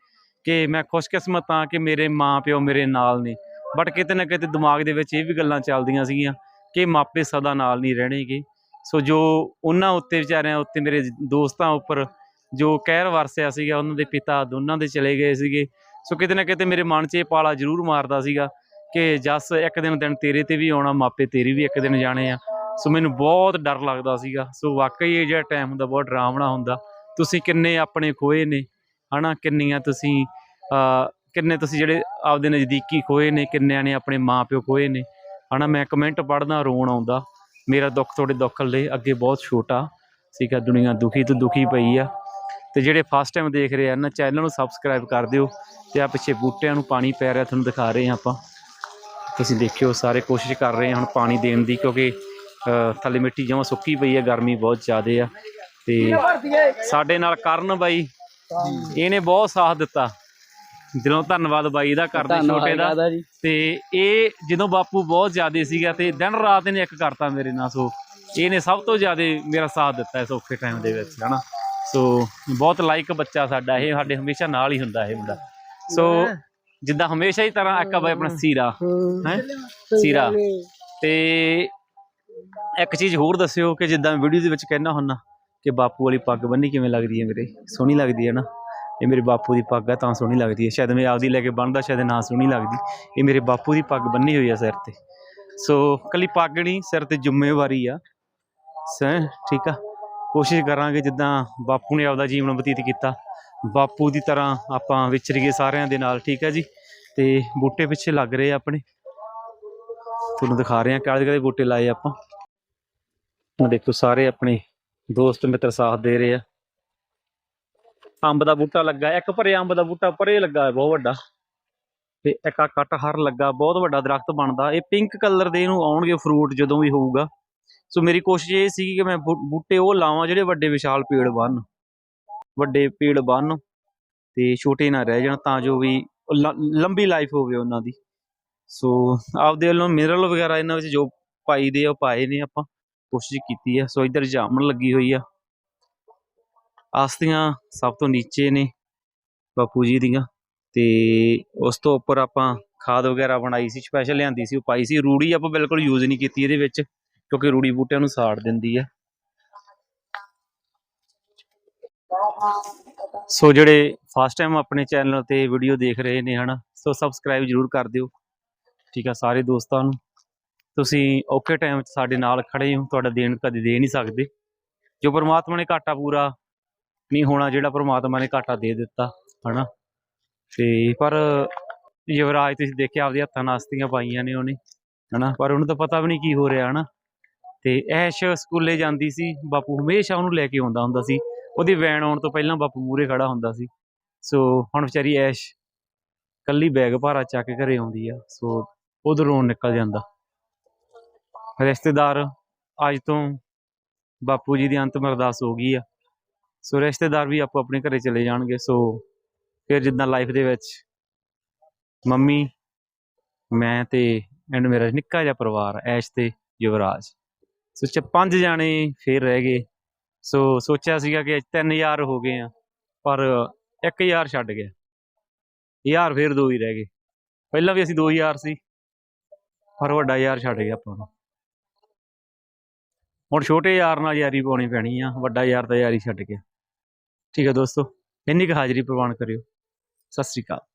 ਕਿ ਮੈਂ ਖੁਸ਼ਕਿਸਮਤ ਹਾਂ ਕਿ ਮੇਰੇ ਮਾਂ ਪਿਓ ਮੇਰੇ ਨਾਲ ਨੇ ਬਟ ਕਿਤੇ ਨਾ ਕਿਤੇ ਦਿਮਾਗ ਦੇ ਵਿੱਚ ਇਹ ਵੀ ਗੱਲਾਂ ਚੱਲਦੀਆਂ ਸੀਗੀਆਂ ਕਿ ਮਾਪੇ ਸਦਾ ਨਾਲ ਨਹੀਂ ਰਹਿਣਗੇ। ਸੋ ਜੋ ਉਹਨਾਂ ਉੱਤੇ ਵਿਚਾਰਿਆਂ ਉੱਤੇ ਮੇਰੇ ਦੋਸਤਾਂ ਉੱਪਰ ਜੋ ਕਹਿਰ ਵਰਸਿਆ ਸੀਗਾ, ਉਹਨਾਂ ਦੇ ਪਿਤਾ ਦੋਨਾਂ ਦੇ ਚਲੇ ਗਏ ਸੀਗੇ। ਸੋ ਕਿਤੇ ਨਾ ਕਿਤੇ ਮੇਰੇ ਮਨ 'ਚ ਇਹ ਪਾਲਾ ਜ਼ਰੂਰ ਮਾਰਦਾ ਸੀਗਾ ਕਿ ਜਸ, ਇੱਕ ਦਿਨ ਦਿਨ ਤੇਰੇ ਤੇ ਵੀ ਆਉਣਾ, ਮਾਪੇ ਤੇਰੀ ਵੀ ਇੱਕ ਦਿਨ ਜਾਣੇ ਆ। ਸੋ ਮੈਨੂੰ ਬਹੁਤ ਡਰ ਲੱਗਦਾ ਸੀਗਾ। ਸੋ ਵਾਕਈ ਇਹ ਜਿਹੜਾ ਟਾਈਮ ਹੁੰਦਾ, ਬਹੁਤ ਡਰਾਵਣਾ ਹੁੰਦਾ। ਤੁਸੀਂ ਕਿੰਨੇ ਆਪਣੇ ਖੋਏ ਨੇ, ਹਨਾ? ਕਿੰਨੀਆਂ ਤੁਸੀਂ ਕਿੰਨੇ ਤੁਸੀਂ ਜਿਹੜੇ ਆਪਦੇ ਨਜ਼ਦੀਕੀ ਖੋਏ ਨੇ, ਕਿੰਨਿਆਂ ਨੇ ਆਪਣੇ ਮਾਪਿਓ ਖੋਏ ਨੇ। ਹਨਾ, ਮੈਂ ਕਮੈਂਟ ਪੜ੍ਹਦਾ, ਰੋਣ ਆਉਂਦਾ। ਮੇਰਾ ਦੁੱਖ ਤੁਹਾਡੇ ਦੁੱਖ ਲਈ ਅੱਗੇ ਬਹੁਤ ਛੋਟਾ ਸੀਗਾ। ਦੁਨੀਆ ਦੁਖੀ ਤੋਂ ਦੁਖੀ ਪਈ ਆ। ਤੇ ਜਿਹੜੇ ਫਸਟ ਟਾਈਮ ਦੇਖ ਰਹੇ ਆ ਨਾ ਚੈਨਲ ਨੂੰ ਸਬਸਕ੍ਰਾਈਬ ਕਰ ਦਿਓ। ਤੇ ਆ ਪਿੱਛੇ ਬੂਟਿਆਂ ਨੂੰ ਪਾਣੀ ਪੈ ਰਿਹਾ, ਤੁਹਾਨੂੰ ਦਿਖਾ ਰਹੇ ਹਾਂ ਆਪਾਂ। ਤੁਸੀਂ ਦੇਖਿਓ ਸਾਰੇ ਕੋਸ਼ਿਸ਼ ਕਰ ਰਹੇ ਹੁਣ ਪਾਣੀ ਦੇਣ ਦੀ ਕਿਉਂਕਿ ਥੱਲੇ ਮਿੱਟੀ ਜਮਾਂ ਸੁੱਕੀ ਪਈ ਆ ਗਰਮੀ ਬਹੁਤ ਜ਼ਿਆਦੇ ਆ। ਤੇ ਸਾਡੇ ਨਾਲ ਕਰਨ ਬਾਈ ਇਹਨੇ ਬਹੁਤ ਸਾਥ ਦਿੱਤਾ। ਦਿਲੋਂ ਧੰਨਵਾਦ ਬਾਈ ਦਾ ਕਰਦੇ ਛੋਟੇ ਦਾ। ਤੇ ਇਹ ਜਦੋਂ ਬਾਪੂ ਬਹੁਤ ਜ਼ਿਆਦੇ ਸੀਗਾ ਤੇ ਦਿਨ ਰਾਤ ਇਹਨੇ ਇੱਕ ਕਰਤਾ ਮੇਰੇ ਨਾਲ ਸੋ ਇਹਨੇ ਸਭ ਤੋਂ ਜ਼ਿਆਦੇ ਮੇਰਾ ਸਾਥ ਦਿੱਤਾ ਇਸ ਔਖੇ ਟਾਈਮ ਦੇ ਵਿੱਚ ਹਨਾ। ਸੋ ਬਹੁਤ ਲਾਈਕ ਬੱਚਾ ਸਾਡਾ ਇਹ ਸਾਡੇ ਹਮੇਸ਼ਾ ਨਾਲ ਹੀ ਹੁੰਦਾ ਇਹ ਮੁੰਡਾ। ਸੋ ਜਿੱਦਾਂ ਹਮੇਸ਼ਾ ਹੀ ਤਰ੍ਹਾਂ ਇੱਕ ਬਾਈ ਆਪਣਾ ਸੀਰਾ ਹੈ। ਸੀਰਾ। ਤੇ ਇੱਕ ਚੀਜ਼ ਹੋਰ ਦੱਸਿਓ ਕਿ ਜਿੱਦਾਂ ਵੀਡੀਓ ਦੇ ਵਿੱਚ ਕਹਿਣਾ ਹੁੰਨਾ ਕਿ ਬਾਪੂ ਵਾਲੀ ਪੱਗ ਬੰਨੀ ਕਿਵੇਂ ਲੱਗਦੀ ਹੈ ਮੇਰੇ ਸੋਹਣੀ ਲੱਗਦੀ ਹੈ ਨਾ? ਇਹ ਮੇਰੇ ਬਾਪੂ ਦੀ ਪੱਗ ਹੈ ਤਾਂ ਸੋਹਣੀ ਲੱਗਦੀ ਹੈ। ਸ਼ਾਇਦ ਮੈਂ ਆਪਦੀ ਲੈ ਕੇ ਬੰਨਦਾ ਸ਼ਾਇਦ ਨਾ ਸੋਹਣੀ ਲੱਗਦੀ। ਇਹ ਮੇਰੇ ਬਾਪੂ ਦੀ ਪੱਗ ਬੰਨੀ ਹੋਈ ਆ ਸਿਰ ਤੇ। ਸੋ ਕੱਲੀ ਪੱਗ ਨਹੀਂ ਸਿਰ ਤੇ ਜ਼ਿੰਮੇਵਾਰੀ ਆ। ਸ ਠੀਕ ਆ। ਕੋਸ਼ਿਸ਼ ਕਰਾਂਗੇ ਜਿੱਦਾਂ ਬਾਪੂ ਨੇ ਆਪਦਾ ਜੀਵਨ ਬਤੀਤ ਕੀਤਾ। ਬਾਪੂ ਦੀ ਤਰ੍ਹਾਂ ਆਪਾਂ ਵਿਚਰੀਏ ਸਾਰਿਆਂ ਦੇ ਨਾਲ, ਠੀਕ ਹੈ ਜੀ? ਤੇ ਬੂਟੇ ਪਿੱਛੇ ਲੱਗ ਰਹੇ ਆਪਣੇ। ਤੁਹਾਨੂੰ ਦਿਖਾ ਰਹੇ ਹਾਂ ਕਾਲੇ ਕਾਲੇ ਬੂਟੇ ਲਾਏ ਆਪਾਂ। ਆ ਦੇਖੋ ਸਾਰੇ ਆਪਣੇ ਦੋਸਤ ਮਿੱਤਰ ਸਾਥ ਦੇ ਰਹੇ ਆ। ਅੰਬ ਦਾ ਬੂਟਾ ਲੱਗਾ, ਇੱਕ ਭਰੇ ਅੰਬ ਦਾ ਬੂਟਾ ਪਰੇ ਲੱਗਾ ਹੈ ਬਹੁਤ ਵੱਡਾ। ਤੇ ਇੱਕ ਆ ਕਟਹਰ ਲੱਗਾ, ਬਹੁਤ ਵੱਡਾ ਦਰਖਤ ਬਣਦਾ। ਇਹ ਪਿੰਕ ਕਲਰ ਦੇ ਇਹਨੂੰ ਆਉਣਗੇ ਫਰੂਟ ਜਦੋਂ ਵੀ ਹੋਊਗਾ। ਸੋ ਮੇਰੀ ਕੋਸ਼ਿਸ਼ ਇਹ ਸੀ ਕਿ ਮੈਂ ਬੂਟੇ ਉਹ ਲਾਵਾਂ ਜਿਹੜੇ ਵੱਡੇ ਵਿਸ਼ਾਲ ਪੇੜ ਬਣ ਵੱਡੇ ਪੇੜ ਬਣ ਤੇ ਛੋਟੇ ਨਾ ਰਹਿ ਜਾਣ ਤਾਂ ਜੋ ਵੀ ਲੰਬੀ ਲਾਈਫ ਹੋਵੇ ਉਹਨਾਂ ਦੀ। ਸੋ ਆਪਦੇ ਵੱਲੋਂ ਮਿਨਰਲ ਵਗੈਰਾ ਇਹਨਾਂ ਵਿੱਚ ਜੋ ਪਾਈ ਦੇ ਆ, ਉਹ ਪਾਏ ਨੇ ਆਪਾਂ। ਕੋਸ਼ਿਸ਼ ਕੀਤੀ ਆ। ਸੋ ਇੱਧਰ ਜਾਮਣ ਲੱਗੀ ਹੋਈ ਆ। ਆਸਤੀਆਂ ਸਭ ਤੋਂ ਨੀਚੇ ਨੇ ਬਾਪੂ ਜੀ ਦੀਆਂ। ਤੇ ਉਸ ਤੋਂ ਉੱਪਰ ਆਪਾਂ ਖਾਦ ਵਗੈਰਾ ਬਣਾਈ ਸੀ ਸਪੈਸ਼ਲ ਲਿਆਂਦੀ ਸੀ, ਉਹ ਪਾਈ ਸੀ। ਰੂੜੀ ਆਪਾਂ ਬਿਲਕੁਲ ਯੂਜ਼ ਨਹੀਂ ਕੀਤੀ ਇਹਦੇ ਵਿੱਚ, ਕਿਉਂਕਿ ਰੂੜੀ ਬੂਟਿਆਂ ਨੂੰ ਸਾੜ ਦਿੰਦੀ ਆ। ਸੋ ਜਿਹੜੇ ਫਸਟ ਟਾਈਮ ਆਪਣੇ ਚੈਨਲ ਤੇ ਵੀਡੀਓ ਦੇਖ ਰਹੇ ਨੇ ਹਨਾ, ਸੋ ਸਬਸਕ੍ਰਾਈਬ ਜਰੂਰ ਕਰ ਦਿਓ। ਠੀਕ ਆ ਸਾਰੇ ਦੋਸਤਾਂ ਨੂੰ। ਤੁਸੀਂ ਔਖੇ ਟਾਈਮ 'ਚ ਸਾਡੇ ਨਾਲ ਖੜੇ ਹੋ, ਤੁਹਾਡਾ ਦੇਣ ਕਦੇ ਦੇ ਨਹੀਂ ਸਕਦੇ। ਜੋ ਪਰਮਾਤਮਾ ਨੇ ਘਾਟਾ ਪੂਰਾ ਨਹੀਂ ਹੋਣਾ, ਜਿਹੜਾ ਪ੍ਰਮਾਤਮਾ ਨੇ ਘਾਟਾ ਦੇ ਦਿੱਤਾ, ਹਨਾ। ਤੇ ਪਰ ਯੁਵਰਾਜ, ਤੁਸੀਂ ਦੇਖਿਆ ਆਪਦੇ ਹੱਥਾਂ ਨਾਸ਼ਤੀਆਂ ਪਾਈਆਂ ਨੇ ਉਹਨੇ, ਹਨਾ। ਪਰ ਉਹਨੂੰ ਤਾਂ ਪਤਾ ਵੀ ਨਹੀਂ ਕੀ ਹੋ ਰਿਹਾ, ਹਨਾ। ਤੇ ਐਸ਼ ਸਕੂਲੇ ਜਾਂਦੀ ਸੀ, ਬਾਪੂ ਹਮੇਸ਼ਾ ਉਹਨੂੰ ਲੈ ਕੇ ਆਉਂਦਾ ਹੁੰਦਾ ਸੀ। ਉਹਦੀ ਵੈਨ ਆਉਣ ਤੋਂ ਪਹਿਲਾਂ ਬਾਪੂ ਮੂਰੇ ਖੜਾ ਹੁੰਦਾ ਸੀ। ਸੋ ਹੁਣ ਵਿਚਾਰੀ ਐਸ਼ ਕੱਲੀ ਬੈਗ ਭਾਰਾ ਚੱਕ ਕੇ ਘਰੇ ਆਉਂਦੀ ਆ। ਸੋ ਉਧਰੋਂ ਨਿਕਲ ਜਾਂਦਾ। ਰਿਸ਼ਤੇਦਾਰ ਅੱਜ ਤੋਂ ਬਾਪੂ ਜੀ ਦੀ ਅੰਤਮ ਅਰਦਾਸ ਹੋ ਗਈ ਆ। ਸੋ ਰਿਸ਼ਤੇਦਾਰ ਵੀ ਆਪੋ ਆਪਣੇ ਘਰੇ ਚਲੇ ਜਾਣਗੇ। ਸੋ ਫਿਰ ਜਿੱਦਾਂ ਲਾਈਫ ਦੇ ਵਿੱਚ ਮੰਮੀ, ਮੈਂ ਤੇ ਐਂਡ ਮੇਰਾ ਨਿੱਕਾ ਜਿਹਾ ਪਰਿਵਾਰ, ਐਸ਼ ਤੇ ਯੁਵਰਾਜ। ਸੋ ਚ ਪੰਜ ਜਾਣੇ ਫੇਰ ਰਹਿ ਗਏ। ਸੋ ਸੋਚਿਆ ਸੀਗਾ ਕਿ ਅੱਜ ਤਿੰਨ ਹਜ਼ਾਰ ਹੋ ਗਏ ਆ, ਪਰ 1000 ਛੱਡ ਗਿਆ। ਹਜ਼ਾਰ ਫੇਰ ਦੋ ਹੀ ਰਹਿ ਗਏ। ਪਹਿਲਾਂ ਵੀ ਅਸੀਂ 2000 ਸੀ, ਪਰ ਵੱਡਾ ਯਾਰ ਛੱਡ ਗਿਆ ਆਪਾਂ ਨੂੰ। ਹੁਣ ਛੋਟੇ ਯਾਰ ਨਾਲ ਯਾਰੀ ਪਾਉਣੀ ਪੈਣੀ ਆ, ਵੱਡਾ ਯਾਰ ਤਾਂ ਯਾਰੀ ਛੱਡ ਗਿਆ ਠੀਕ ਹੈ ਦੋਸਤੋ, ਇੰਨੀ ਕੁ ਹਾਜ਼ਰੀ ਪ੍ਰਵਾਨ ਕਰਿਓ। ਸਤਿ ਸ੍ਰੀ ਅਕਾਲ।